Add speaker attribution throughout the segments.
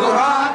Speaker 1: Coragem.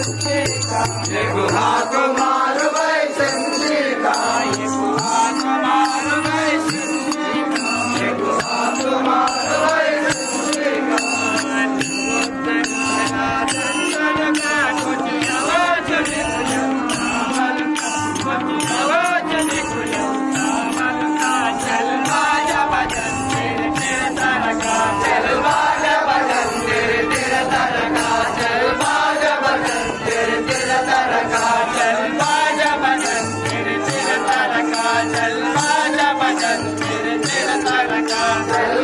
Speaker 1: 내 구하 예, 그 아, Yeah.